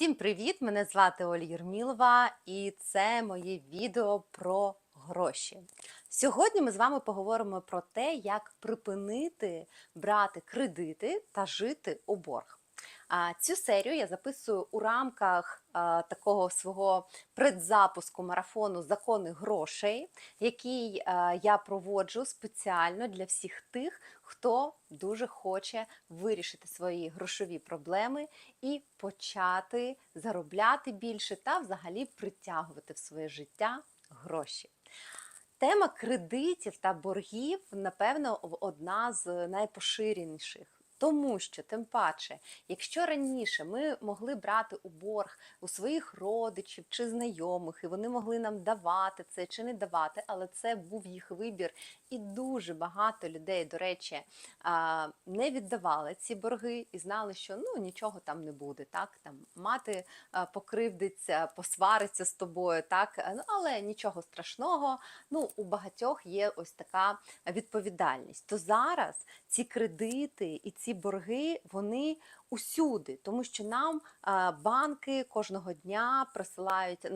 Всім привіт! Мене звати Оля Єрмілова, і це моє відео про гроші. Сьогодні ми з вами поговоримо про те, як припинити брати кредити та жити у борг. Цю серію я записую у рамках такого свого предзапуску марафону Закони грошей, який я проводжу спеціально для всіх тих, хто дуже хоче вирішити свої грошові проблеми і почати заробляти більше та взагалі притягувати в своє життя гроші. Тема кредитів та боргів, напевно, одна з найпоширеніших. Тому що, тим паче, якщо раніше ми могли брати у борг у своїх родичів чи знайомих, і вони могли нам давати це чи не давати, але це був їх вибір, і дуже багато людей, до речі, не віддавали ці борги і знали, що ну нічого там не буде. Так там мати покривдиться, посвариться з тобою, так ну але нічого страшного. Ну у багатьох є ось така відповідальність. То зараз ці кредити і ці борги вони усюди, тому що нам банки кожного дня присилають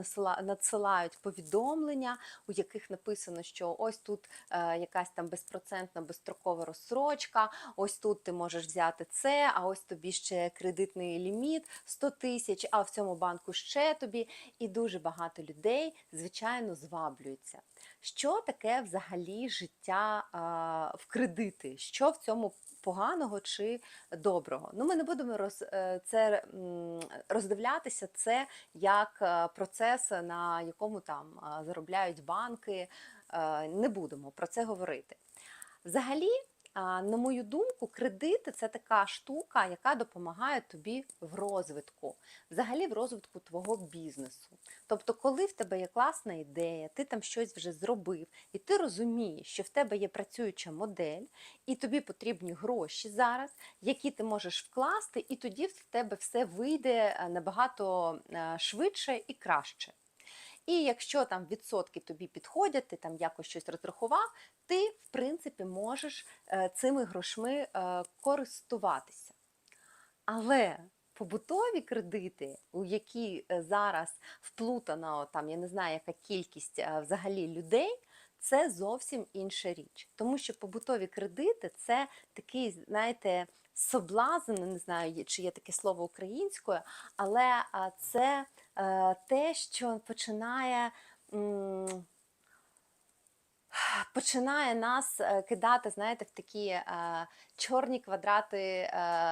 надсилають повідомлення, у яких написано, що ось тут якась там безпроцентна безстрокова розсрочка, ось тут ти можеш взяти це, а ось тобі ще кредитний ліміт 100 тисяч, а в цьому банку ще тобі. І дуже багато людей, звичайно, зваблюються. Що таке взагалі життя в кредити? Що в цьому поганого чи доброго. Ну, Ми не будемо роз, е, це роздивлятися це як е, процес, на якому там заробляють банки. Е, не будемо про це говорити. Взагалі, на мою думку, кредити це така штука, яка допомагає тобі в розвитку, взагалі в розвитку твого бізнесу. Тобто, коли в тебе є класна ідея, ти там щось вже зробив, і ти розумієш, що в тебе є працююча модель, і тобі потрібні гроші зараз, які ти можеш вкласти, і тоді в тебе все вийде е, набагато е, швидше і краще. І якщо там відсотки тобі підходять, ти там якось щось розрахував, ти, в принципі, можеш е, цими грошми е, користуватися. Але побутові кредити, у які е, зараз вплутана, там, я не знаю, яка кількість взагалі людей. Це зовсім інша річ, тому що побутові кредити це такий, знаєте, соблазн, не знаю, чи є таке слово українською, але це Е, те, що починає. Починає нас е, кидати, знаєте, в такі е, чорні квадрати е,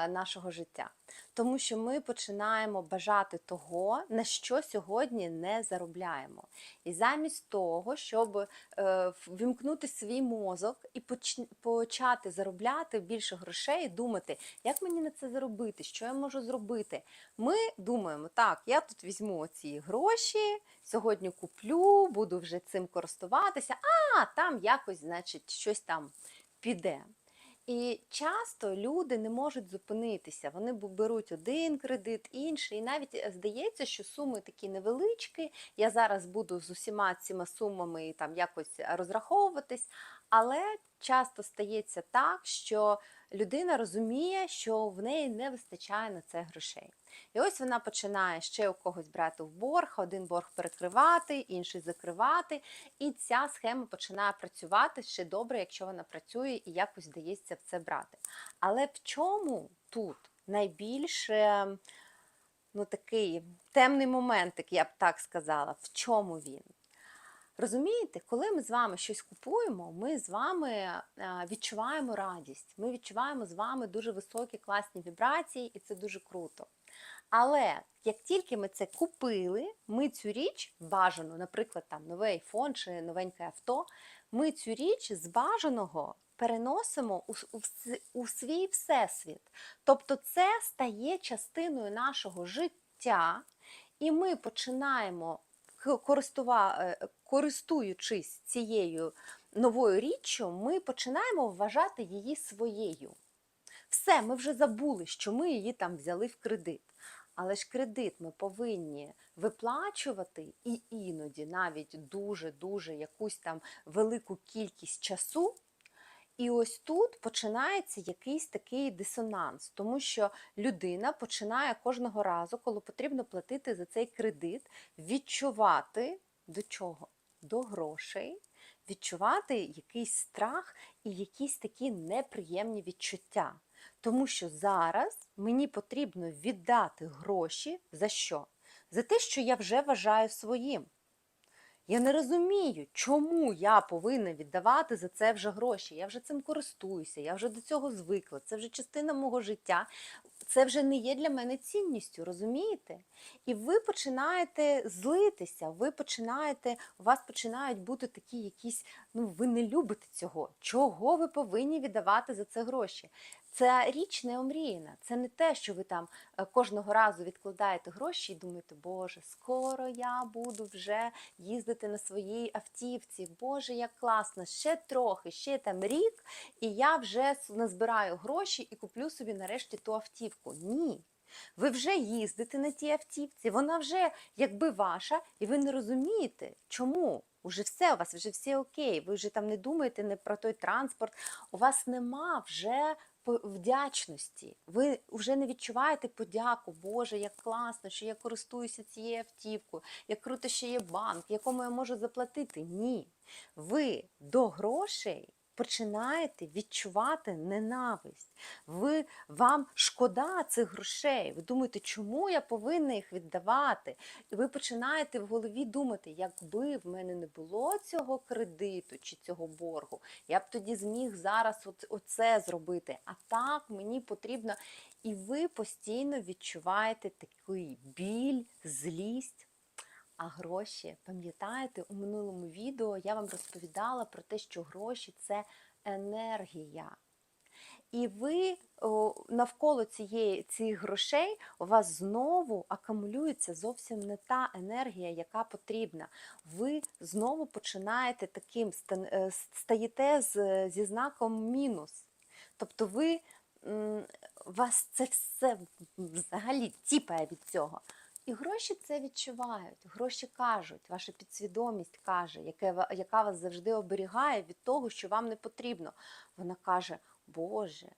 нашого життя. Тому що ми починаємо бажати того, на що сьогодні не заробляємо. І замість того, щоб е, вімкнути свій мозок і почати заробляти більше грошей, думати, як мені на це заробити, що я можу зробити. Ми думаємо, так, я тут візьму ці гроші, сьогодні куплю, буду вже цим користуватися, а там якось, значить, щось там піде. І часто люди не можуть зупинитися. Вони беруть один кредит, інший. І навіть е, здається, що суми такі невеличкі. Я зараз буду з усіма цими сумами там якось розраховуватись, але часто стається так, що людина розуміє, що в неї не вистачає на це грошей. І ось вона починає ще у когось брати в борг, один борг перекривати, інший закривати. І ця схема починає працювати ще добре, якщо вона працює і якось вдається в це брати. Але в чому тут найбільше ну, такий темний моментик, я б так сказала, в чому він? Розумієте, коли ми з вами щось купуємо, ми з вами е, відчуваємо радість, ми відчуваємо з вами дуже високі класні вібрації, і це дуже круто. Але як тільки ми це купили, ми цю річ бажану, наприклад, там новий айфон чи новеньке авто, ми цю річ з бажаного переносимо у, у, у свій всесвіт. Тобто це стає частиною нашого життя, і ми починаємо Е, користуючись цією новою річчю, ми починаємо вважати її своєю. Все, ми вже забули, що ми її там взяли в кредит. Але ж кредит ми повинні виплачувати і іноді навіть дуже-дуже якусь там велику кількість часу. І ось тут починається якийсь такий дисонанс, тому що людина починає кожного разу, коли потрібно платити за цей кредит, відчувати до чого? До грошей, відчувати якийсь страх і якісь такі неприємні відчуття. Тому що зараз мені потрібно віддати гроші за що? За те, що я вже вважаю своїм. Я не розумію, чому я повинна віддавати за це вже гроші. Я вже цим користуюся, я вже до цього звикла. Це вже частина мого життя. Це вже не є для мене цінністю, розумієте? І ви починаєте злитися, ви починаєте, у вас починають бути такі якісь, ну ви не любите цього. Чого ви повинні віддавати за це гроші? Ця річ не омріяна. Це не те, що ви там е, кожного разу відкладаєте гроші і думаєте, Боже, скоро я буду вже їздити на своїй автівці. Боже, як класно! Ще трохи, ще там рік, і я вже назбираю гроші і куплю собі нарешті ту автівку. Ні. Ви вже їздите на тій автівці, вона вже якби ваша, і ви не розумієте, чому. Уже все, у вас вже все окей, ви вже там не думаєте не про той транспорт, у вас нема вже вдячності. Ви вже не відчуваєте подяку, Боже, як класно, що я користуюся цією автівкою, як круто, що є банк, якому я можу заплатити. Ні. Ви до грошей починаєте відчувати ненависть. Ви, вам шкода цих грошей. Ви думаєте, чому я повинна їх віддавати? І ви починаєте в голові думати, якби в мене не було цього кредиту чи цього боргу, я б тоді зміг зараз оце зробити. А так мені потрібно. І ви постійно відчуваєте такий біль, злість. А гроші, пам'ятаєте, у минулому відео я вам розповідала про те, що гроші це енергія. І ви навколо цієї, цих грошей у вас знову акумулюється зовсім не та енергія, яка потрібна. Ви знову починаєте таким е, стаєте зі знаком мінус. Тобто ви вас це все взагалі тіпає від цього. І гроші це відчувають. Гроші кажуть, ваша підсвідомість каже, яке, яка вас завжди оберігає від того, що вам не потрібно. Вона каже: Боже,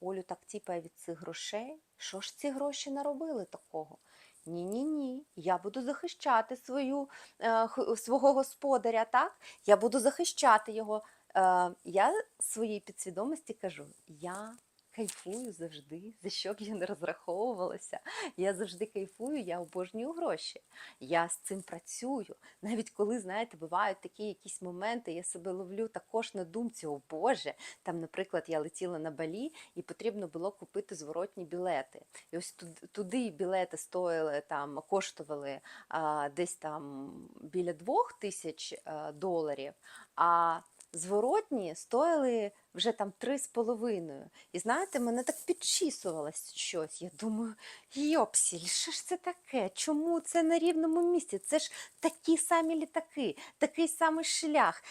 Олю так тіпає від цих грошей. Що ж ці гроші наробили такого? Ні, ні, ні. Я буду захищати свою, е, свого господаря, так? Я буду захищати його. Е, я своїй підсвідомості кажу: я кайфую завжди, за що б я не розраховувалася. Я завжди кайфую, я обожнюю гроші. Я з цим працюю. Навіть коли, знаєте, бувають такі якісь моменти, я себе ловлю також на думці, о Боже, там, наприклад, я летіла на балі і потрібно було купити зворотні білети. І ось туд- туди білети стоїли там, коштували а, десь там біля двох тисяч а, доларів. А зворотні стоїли вже там три з половиною. І знаєте, мене так підчісувалось щось. Я думаю, йопсіль, що ж це таке? Чому це на рівному місці? Це ж такі самі літаки, такий самий шлях.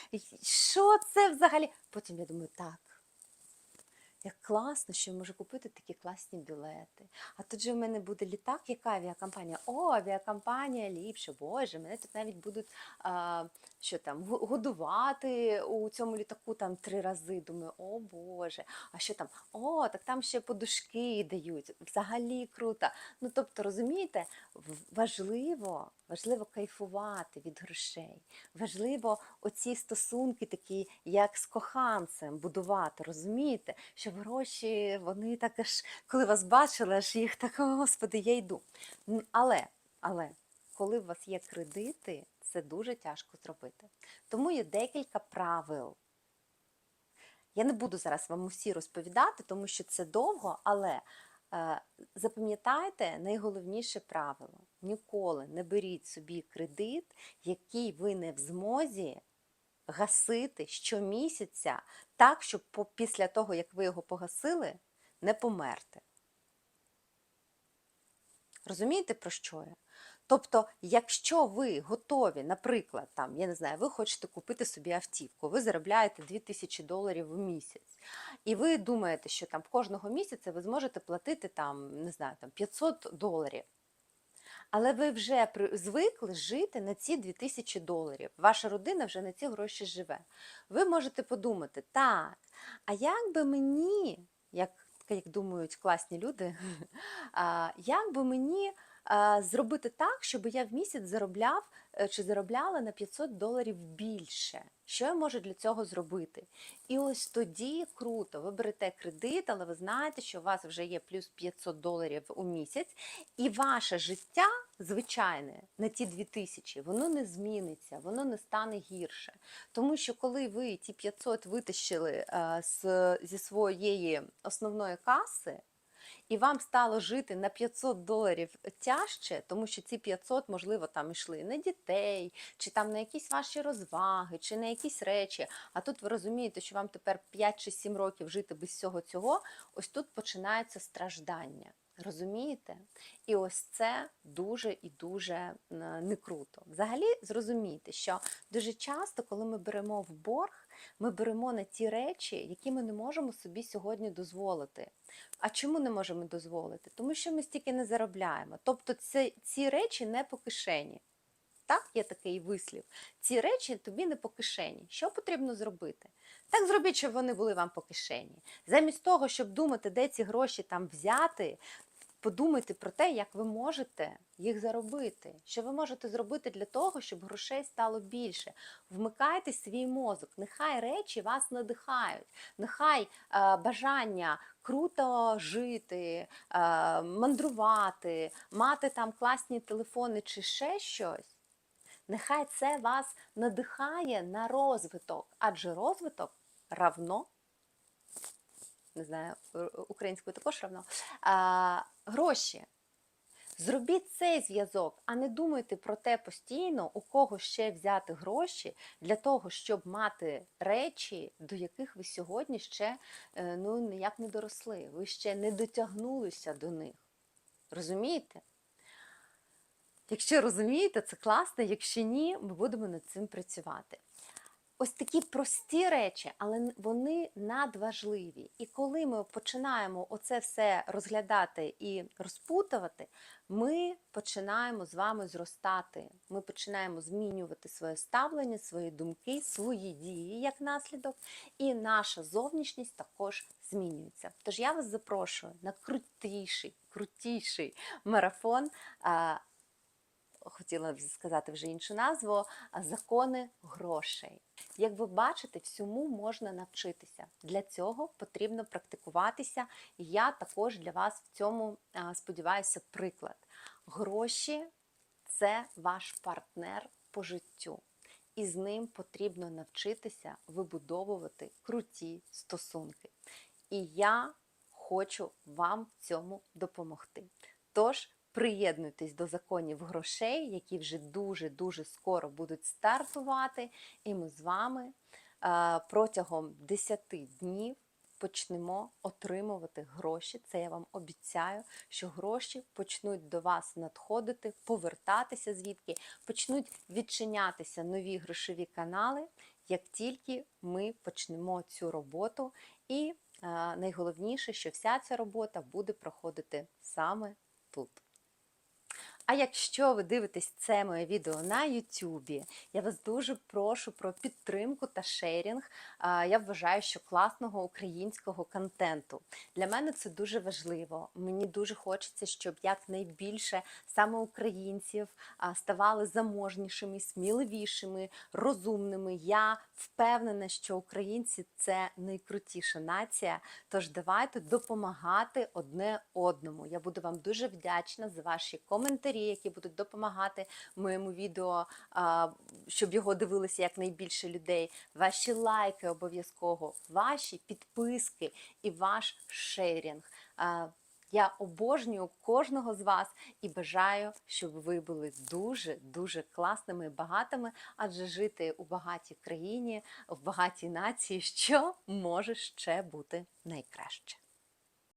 Що це взагалі? Потім я думаю, так. Як класно, що я можу купити такі класні білети. А тут же в мене буде літак, яка авіакомпанія? О, авіакомпанія ліпше, боже, мене тут навіть будуть а, що там, годувати у цьому літаку там три рази. Думаю, о Боже, а що там? О, так там ще подушки дають. Взагалі круто. Ну тобто, розумієте, важливо, важливо кайфувати від грошей. Важливо оці стосунки такі, як з коханцем, будувати, розумієте? Що гроші, вони так аж, коли вас бачили, аж їх так, «О, господи, я йду. Але, але, коли у вас є кредити, це дуже тяжко зробити. Тому є декілька правил. Я не буду зараз вам усі розповідати, тому що це довго, але е, запам'ятайте найголовніше правило: ніколи не беріть собі кредит, який ви не в змозі гасити щомісяця так, щоб після того, як ви його погасили, не померти. Розумієте, про що я? Тобто, якщо ви готові, наприклад, там, я не знаю, ви хочете купити собі автівку, ви заробляєте 2000 доларів в місяць, і ви думаєте, що там кожного місяця ви зможете платити там, не знаю, там 500 доларів. Але ви вже звикли жити на ці 2000 доларів. Ваша родина вже на ці гроші живе. Ви можете подумати, так, а як би мені, як, як думають класні люди, а, як би мені зробити так, щоб я в місяць заробляв е, чи заробляла на 500 доларів більше? Що я можу для цього зробити? І ось тоді круто, ви берете кредит, але ви знаєте, що у вас вже є плюс 500 доларів у місяць, і ваше життя звичайне на ті 2000, воно не зміниться, воно не стане гірше. Тому що коли ви ті 500 витащили е, з, зі своєї основної каси, і вам стало жити на 500 доларів тяжче, тому що ці 500, можливо, там йшли на дітей, чи там на якісь ваші розваги, чи на якісь речі. А тут ви розумієте, що вам тепер 5 чи 7 років жити без всього цього, ось тут починається страждання. Розумієте? І ось це дуже і дуже не круто. Взагалі зрозумійте, що дуже часто, коли ми беремо в борг, ми беремо на ті речі, які ми не можемо собі сьогодні дозволити. А чому не можемо дозволити? Тому що ми стільки не заробляємо. Тобто це, ці речі не по кишені. Так, є такий вислів. Ці речі тобі не по кишені. Що потрібно зробити? Так зробіть, щоб вони були вам по кишені. Замість того, щоб думати, де ці гроші там взяти, подумайте про те, як ви можете їх заробити. Що ви можете зробити для того, щоб грошей стало більше. Вмикайте свій мозок. Нехай речі вас надихають. Нехай е, бажання круто жити, е, мандрувати, мати там класні телефони чи ще щось. Нехай це вас надихає на розвиток, адже розвиток равно, не знаю, е, українською також равно, а, гроші. Зробіть цей зв'язок, а не думайте про те постійно, у кого ще взяти гроші для того, щоб мати речі, до яких ви сьогодні ще е, ну, ніяк не доросли. Ви ще не дотягнулися до них. Розумієте? Якщо розумієте, це класно, якщо ні, ми будемо над цим працювати. Ось такі прості речі, але вони надважливі. І коли ми починаємо оце все розглядати і розпутувати, ми починаємо з вами зростати. Ми починаємо змінювати своє ставлення, свої думки, свої дії як наслідок, і наша зовнішність також змінюється. Тож я вас запрошую на крутіший, крутіший марафон. Хотіла сказати вже іншу назву закони грошей. Як ви бачите, всьому можна навчитися. Для цього потрібно практикуватися. І я також для вас в цьому сподіваюся приклад. Гроші це ваш партнер по життю. І з ним потрібно навчитися вибудовувати круті стосунки. І я хочу вам в цьому допомогти. Тож приєднуйтесь до законів грошей, які вже дуже-дуже скоро будуть стартувати, і ми з вами е, протягом 10 днів почнемо отримувати гроші. Це я вам обіцяю, що гроші почнуть до вас надходити, повертатися звідки, почнуть відчинятися нові грошові канали, як тільки ми почнемо цю роботу. І е, найголовніше, що вся ця робота буде проходити саме тут. А якщо ви дивитесь це моє відео на Ютубі, я вас дуже прошу про підтримку та шерінг. Я вважаю, що класного українського контенту. Для мене це дуже важливо. Мені дуже хочеться, щоб якнайбільше саме українців ставали заможнішими, сміливішими, розумними. Я впевнена, що українці це найкрутіша нація. Тож давайте допомагати одне одному. Я буду вам дуже вдячна за ваші коментарі, які будуть допомагати моєму відео, щоб його дивилися якнайбільше людей. Ваші лайки обов'язково, ваші підписки і ваш шерінг. Я обожнюю кожного з вас і бажаю, щоб ви були дуже дуже класними і багатими, адже жити у багатій країні, в багатій нації, що може ще бути найкраще.